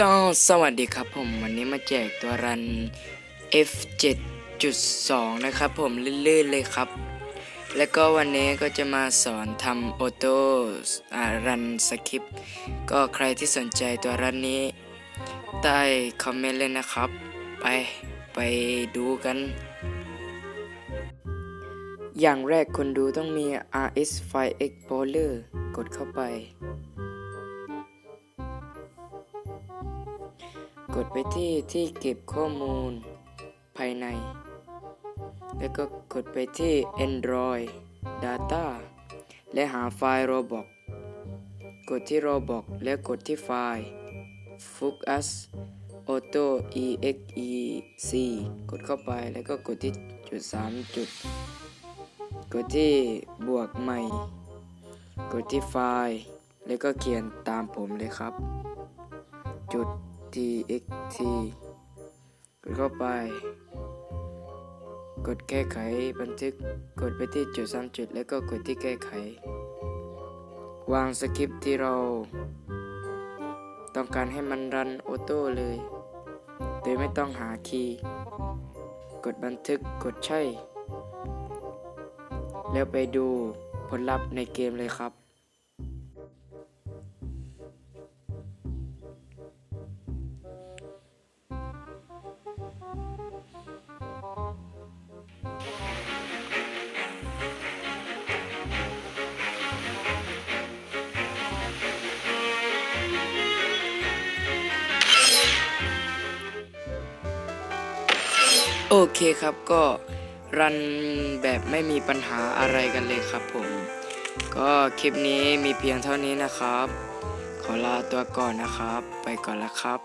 ก็สวัสดีครับผมวันนี้มาแจกตัวรัน F7.2 นะครับผมลื่นๆเลยครับ แล้วก็วันนี้ก็จะมาสอนทำโอโต้รันสคริปก็ใครที่สนใจตัวรันนี้ ใต้คอมเมนต์เลยนะครับ ไปไปดูกัน อย่างแรกคนดูต้องมี RS File Explorer กดเข้าไป ดไปที่ที่เก็บข้อมูลภายใน แล้วก็กดไปที่ Android Data และหาไฟล์ Roblox กดที่ Roblox แล้วกดที่ไฟล์ Focus Auto EXEC กดเข้าไปแล้วก็กดที่จุด3จุด กดที่บวกใหม่ กดที่ไฟล์ แล้วก็เขียนตามผมเลยครับ จุด txt กดเข้าไป กดแก้ไขบันทึก กดไปที่จุดสามจุด แล้วก็กดที่แก้ไข วางสคริปต์ที่เรา ต้องการให้มันรันออโต้เลย โดยไม่ต้องหาคีย์ กดบันทึก กดใช่ แล้วไปดูผลลัพธ์ในเกมเลยครับ โอเคครับก็รันแบบไม่มีปัญหาอะไรกันเลยครับผม ก็คลิปนี้มีเพียงเท่านี้นะครับ ขอลาตัวก่อนนะครับ ไปก่อนแล้วครับ